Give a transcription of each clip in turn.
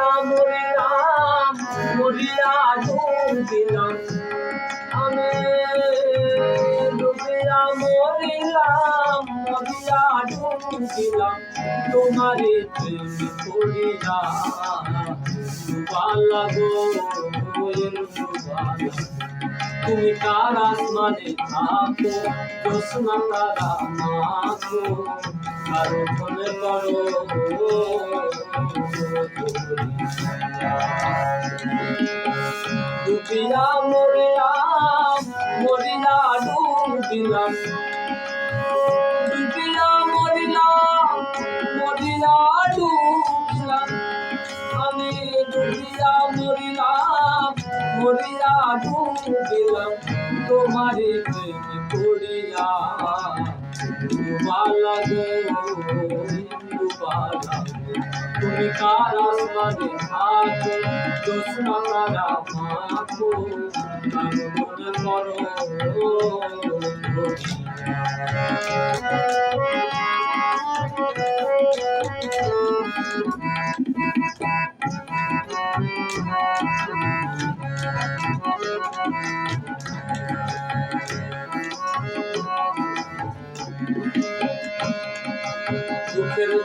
ডুবিয়া মরিলাম মরিয়া ডুবিলাম আমি ডুবিয়া মরিলাম মরিয়া ডুবিলাম তোমারে প্রেম করিয়া গো তুমি কার আসমানে থাকো জোসনা তারা মাখো। আরও মনে করো মরিয়া মরিলাম মরিয়া ডুবিলাম আমি ডুবিয়া মরিলাম মরিয়া ডুবিলাম তোমারে প্রেম করিয়া ডুবালা গো তুমি কার আসমানে থাকো জোসনা তারা মাখো আর মনে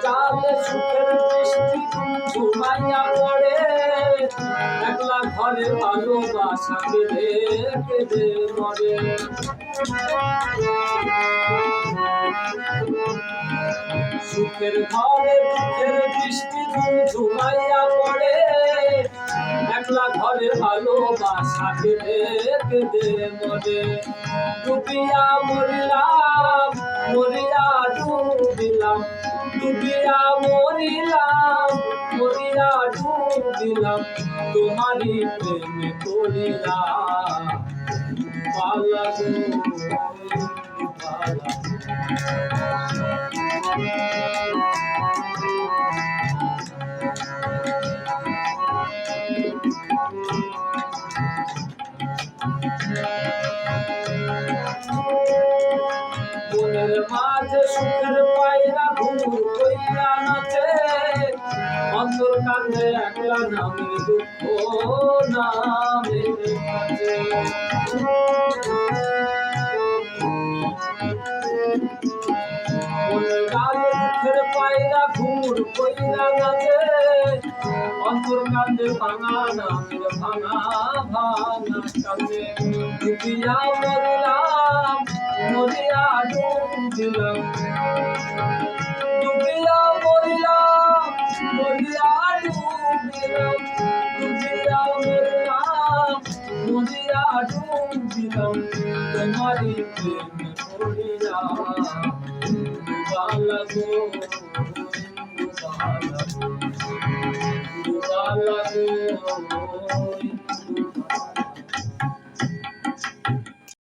জালে সুখের বৃষ্টি ঘুমাইয়া পড়ে। একলা ঘরে ভালোবাসা কেঁদে কেঁদে মরে। সুখের ঘরে দুঃখের বৃষ্টি ঝুমাইয়া পড়ে। একলা ঘরে ভালোবাসা কেঁদে কেঁদে মরে। ডুবিয়া মরিলাম, মরিয়া ডুবিলাম। ডুবিয়া মরিলাম মরিয়া ডুবিলাম তোমারই প্রেমে পালা গো পালা মাঝে সুখের পায়রা ঘুর কইরা নাচে। অন্তর কান্দে একলা নামের দুঃখ নামের কাছে মনের পায়রা নাচে। অন্তর কান্দে ভাঙা নামের ভাঙা ভাঙা ডুবিলাম ডুবিয়া মরিলাম মরিয়া ডুবিলাম ডুবিয়া মরিলাম মরিয়া ডুবিলাম। তোমারি প্রেম করিয়া ডুবালা গো ডুবালা ডুবালা গো